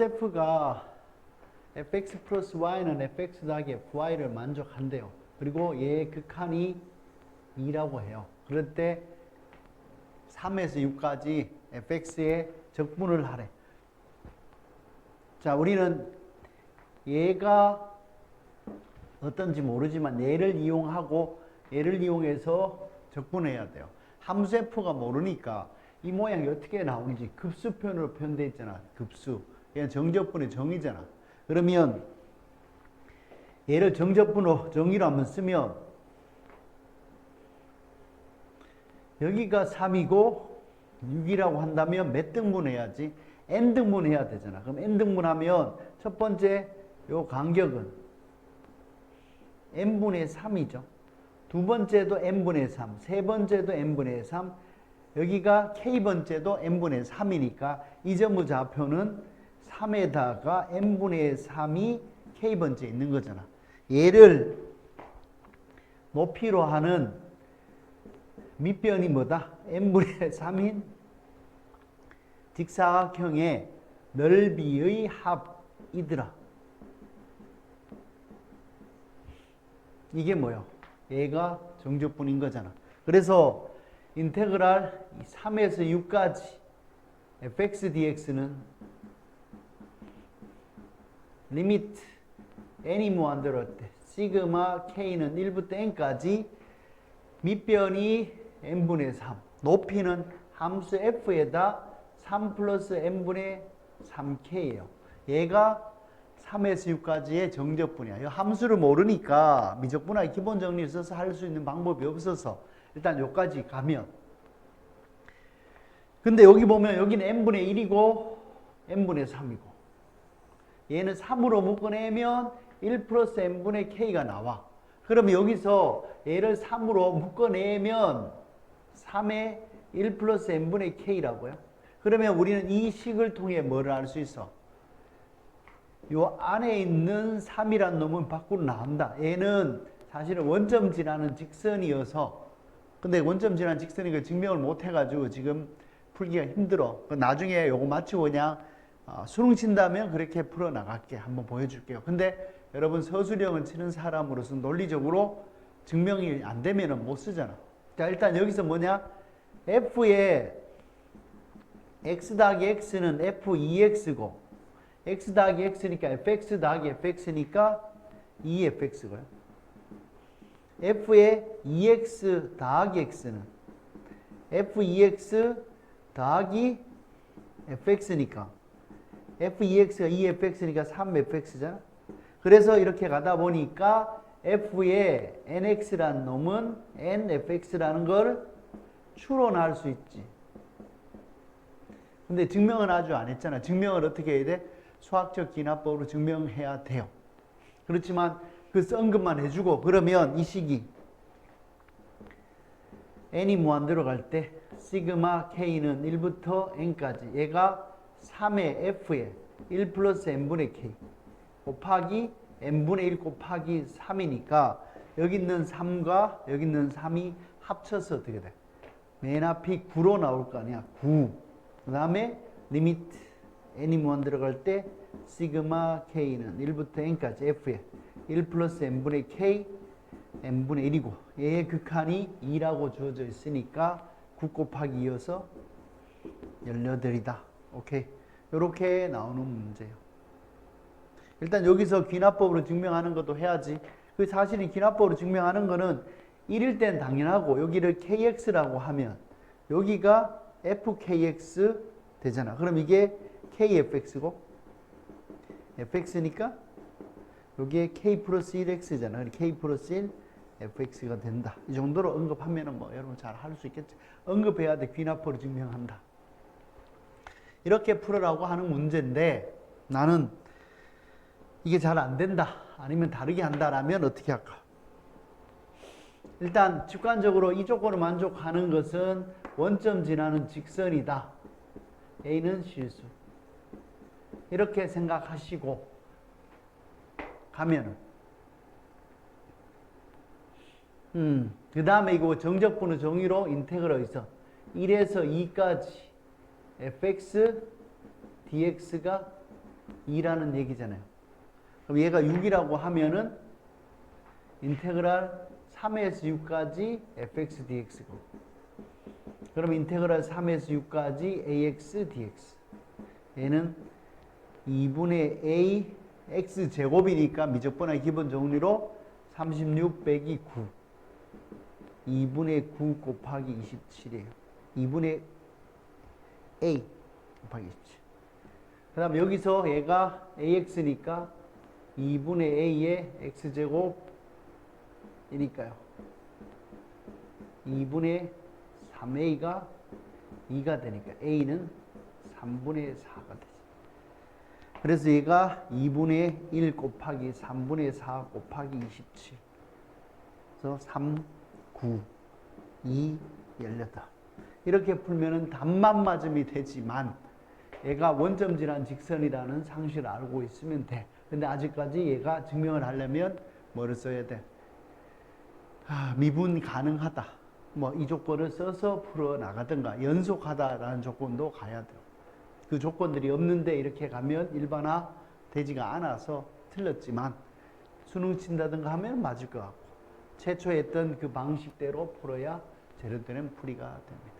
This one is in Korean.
f가 fx 플러스 y는 fx 더하기 fy를 만족한대요. 그리고 얘의 극한이 2라고 해요. 그럴 때 3에서 6까지 fx의 적분을 하래. 자, 우리는 얘가 어떤지 모르지만 얘를 이용하고 얘를 이용해서 적분해야 돼요. 함수 f가 모르니까 이 모양이 어떻게 나오는지 급수편으로 표현되어 있잖아. 급수. 얘는 정적분의 정이잖아. 그러면 얘를 정적분으로 정의로 한번 쓰면 여기가 3이고 6이라고 한다면 몇 등분 해야지? n등분 해야 되잖아. 그럼 n등분 하면 첫 번째 요 간격은 n분의 3이죠. 두 번째도 n분의 3, 세 번째도 n분의 3, 여기가 k번째도 n분의 3이니까 이 점의 좌표는 3에다가 n분의 3이 k번째 있는 거잖아. 얘를 높이로 하는 밑변이 뭐다? n분의 3인 직사각형의 넓이의 합이더라. 이게 뭐요? 얘가 정적분인 거잖아. 그래서 인테그랄 3에서 6까지 fx dx는 리미트 n이 무한대로 할때 시그마 k는 1부터 n까지 밑변이 n분의 3 높이는 함수 f에다 3 플러스 n분의 3k예요. 얘가 3에서 6까지의 정적분이야. 이 함수를 모르니까 미적분하기 기본 정리를 써서 할 수 있는 방법이 없어서 일단 여기까지 가면 근데 여기 보면 여기는 n분의 1이고 n분의 3이고 얘는 3으로 묶어내면 1 플러스 n분의 k가 나와. 그러면 여기서 얘를 3으로 묶어내면 3의 1 플러스 n분의 k라고요. 그러면 우리는 이 식을 통해 뭐를 알 수 있어? 요 안에 있는 3이란 놈은 밖으로 나온다. 얘는 사실은 원점 지나는 직선이어서 근데 원점 지나는 직선이니까 증명을 못 해가지고 지금 풀기가 힘들어. 그 나중에 요거 마치고 그냥 어, 수능 친다면 그렇게 풀어 나갈게. 한번 보여줄게요. 근데 여러분 서술형을 치는 사람으로서 논리적으로 증명이 안 되면은 못 쓰잖아. 자 일단 여기서 뭐냐? f의 x 더하기 x는 f2x고 x 더하기 x니까 fx 더하기 fx니까 2fx고요. f의 2x 더하기 x는 f2x 더하기 fx니까 f2x가 2fx니까 3fx잖아. 그래서 이렇게 가다 보니까 f의 nx라는 놈은 nfx라는 걸 추론할 수 있지. 근데 증명은 아주 안 했잖아. 증명을 어떻게 해야 돼? 수학적 기납법으로 증명해야 돼요. 그렇지만 그 언급만 해주고 그러면 이 식이 n이 무한대로 갈 때 시그마 k는 1부터 n까지 얘가 3의 f에 1 플러스 n분의 k 곱하기 n분의 1 곱하기 3이니까 여기 있는 3과 여기 있는 3이 합쳐서 어떻게 돼? 맨 앞이 9로 나올 거 아니야. 9. 그 다음에 리미트 n이 무한 들어갈 때 시그마 k는 1부터 n까지 f에 1 플러스 n분의 k n분의 1이고 얘의 극한이 2라고 주어져 있으니까 9 곱하기 2여서 18이다. 오케이. 이렇게 나오는 문제예요. 일단 여기서 귀납법으로 증명하는 것도 해야지. 그 사실이 귀납법으로 증명하는 거는 1일 땐 당연하고 여기를 kx라고 하면 여기가 fkx 되잖아. 그럼 이게 kfx고 fx니까 여기에 k 플러스 1x잖아. k 플러스 1 fx가 된다. 이 정도로 언급하면 은 뭐 여러분 잘 할 수 있겠죠. 언급해야 돼. 귀납법으로 증명한다. 이렇게 풀으라고 하는 문제인데 나는 이게 잘 안 된다. 아니면 다르게 한다라면 어떻게 할까? 일단 직관적으로 이 조건을 만족하는 것은 원점 지나는 직선이다. A는 실수. 이렇게 생각하시고 가면은 음, 그 다음에 이거 정적분의 정의로 인테그럴 있어. 1에서 2까지 fx dx가 2라는 얘기잖아요. 그럼 얘가 6이라고 하면은 인테그랄 3에서 6까지 fx dx고 그럼 인테그랄 3에서 6까지 ax dx 얘는 2분의 a x 제곱이니까 미적분의 기본 정리로 36 빼기 9 2분의 9 곱하기 27이에요. 2분의 a 27. 그 다음 여기서 얘가 ax니까 2분의 a의 x제곱 이니까요. 2분의 3a가 2가 되니까 a는 3분의 4가 되죠. 그래서 얘가 2분의 1 곱하기 3분의 4 곱하기 27. 그래서 3, 9, 2, 18. 이렇게 풀면은 답만 맞으면 되지만 얘가 원점지란 직선이라는 상식을 알고 있으면 돼. 근데 아직까지 얘가 증명을 하려면 뭐를 써야 돼? 아, 미분 가능하다. 뭐 이 조건을 써서 풀어 나가든가 연속하다라는 조건도 가야 돼요. 그 조건들이 없는데 이렇게 가면 일반화 되지가 않아서 틀렸지만 수능 친다든가 하면 맞을 것 같고 최초 했던 그 방식대로 풀어야 제대로 되는 풀이가 됩니다.